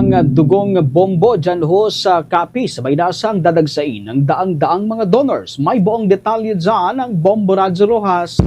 ng dugong bombo dyan ho sa Capiz. May nasang dadagsain ng daang-daang mga donors. May buong detalye dyan ang Bombo Radyo Rojas.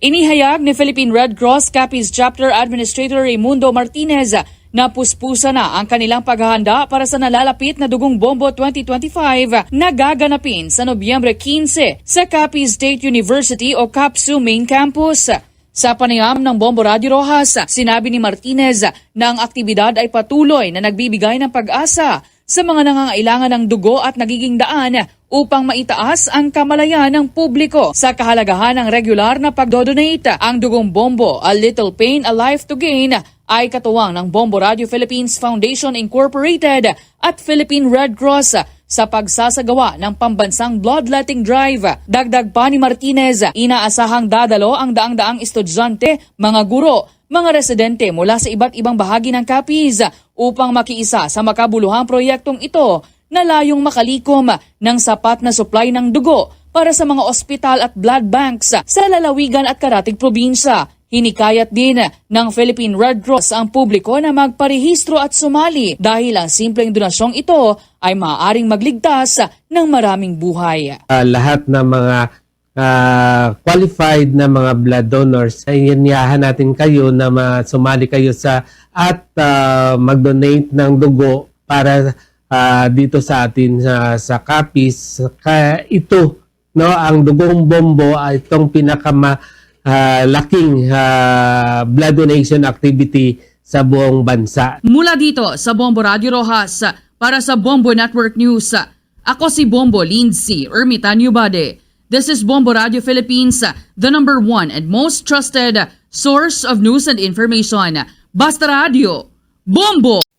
Inihayag ni Philippine Red Cross Capiz Chapter Administrator Raimundo Martinez na puspusa na ang kanilang paghahanda para sa nalalapit na Dugong Bombo 2025 na gaganapin sa Nobyembre 15 sa Capiz State University o CAPSU Main Campus. Sa panayam ng Bombo Radio Rojas, sinabi ni Martinez na ang aktibidad ay patuloy na nagbibigay ng pag-asa sa mga nangangailangan ng dugo at nagiging daan upang maitaas ang kamalayan ng publiko sa kahalagahan ng regular na pagdodonate. Ang dugong bombo, A Little Pain, A Life to Gain, ay katuwang ng Bombo Radio Philippines Foundation Incorporated at Philippine Red Cross sa pagsasagawa ng pambansang bloodletting drive. Dagdag pa ni Martinez, inaasahang dadalo ang daang-daang estudyante, mga guro, mga residente mula sa iba't ibang bahagi ng Capiz upang makiisa sa makabuluhang proyektong ito na layong makalikom ng sapat na supply ng dugo para sa mga ospital at blood banks sa lalawigan at karatig probinsya. Hinikayat din ng Philippine Red Cross ang publiko na magparehistro at sumali dahil ang simpleng donasyong ito ay maaaring magligtas ng maraming buhay. uh, lahat ng mga uh, qualified na mga blood donors ay yanyahan natin kayo na ma- sumali kayo sa at uh, mag-donate ng dugo para uh, dito sa atin sa sa Capiz kaya ito no ang dugong bombo ay itong pinakama uh, laking uh, blood donation activity sa buong bansa Mula dito sa Bombo Radio Rojas para sa Bombo Network News. Ako si Bombo Lindsay Ermitanyo Bade. This is Bombo Radio Philippines, the number one and most trusted source of news and information. Basta Radio, Bombo!